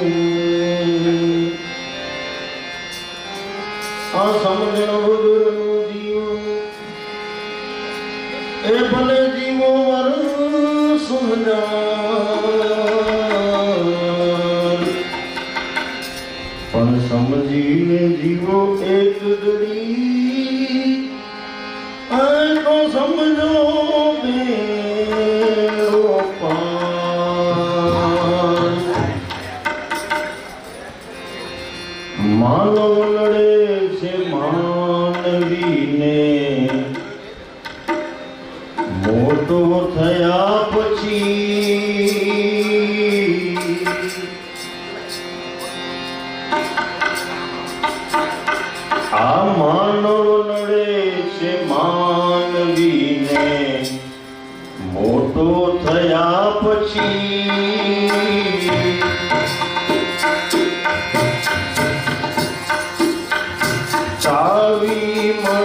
ا سمجھنو حضور માનવ લડે છે માનવીને. મોટો થયા પછી આ માનવ લડે છે માનવીને. મોટો சாவி ம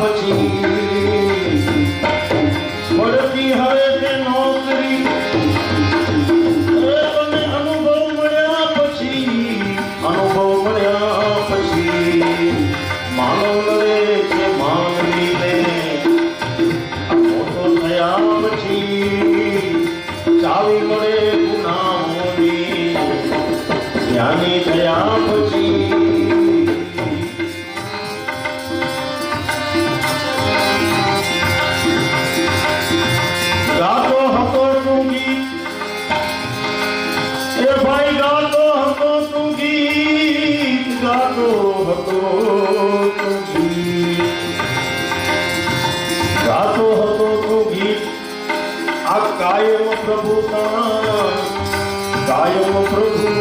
pudim કભી ગાતો હતો તું ગીત આ કાયમ પ્રભુ તાણ કાયમ પ્રભુ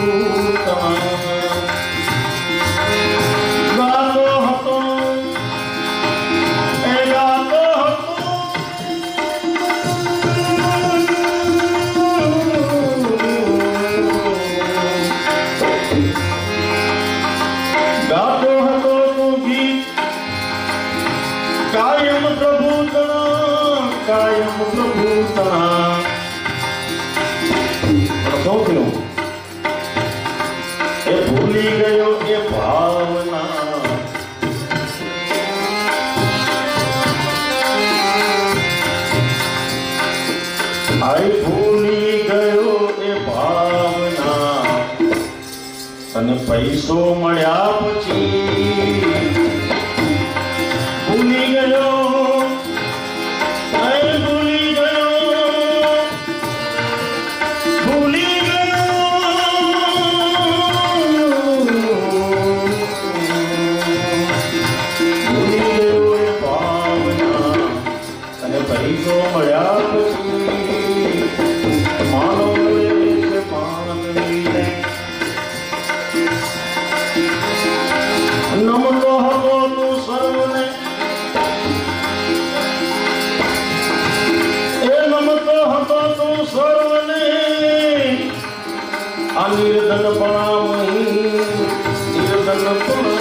તાણ ઉતરી ગયો એ ભાવના. ભાઈ ભૂલી ગયો એ ભાવના. અને પૈસો મળ્યા પછી Even the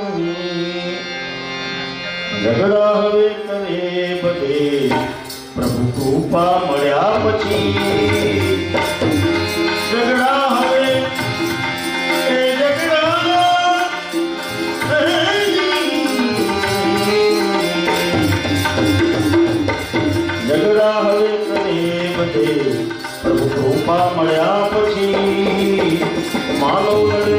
ઝઘડા હવે કરે બધે પ્રભુ કૃપા મળ્યા પછી ઝઘડા હવે એ ઝઘડા હવે કરે બધે પ્રભુ કૃપા મળ્યા પછી માનવ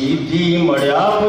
સીધી મળ્યા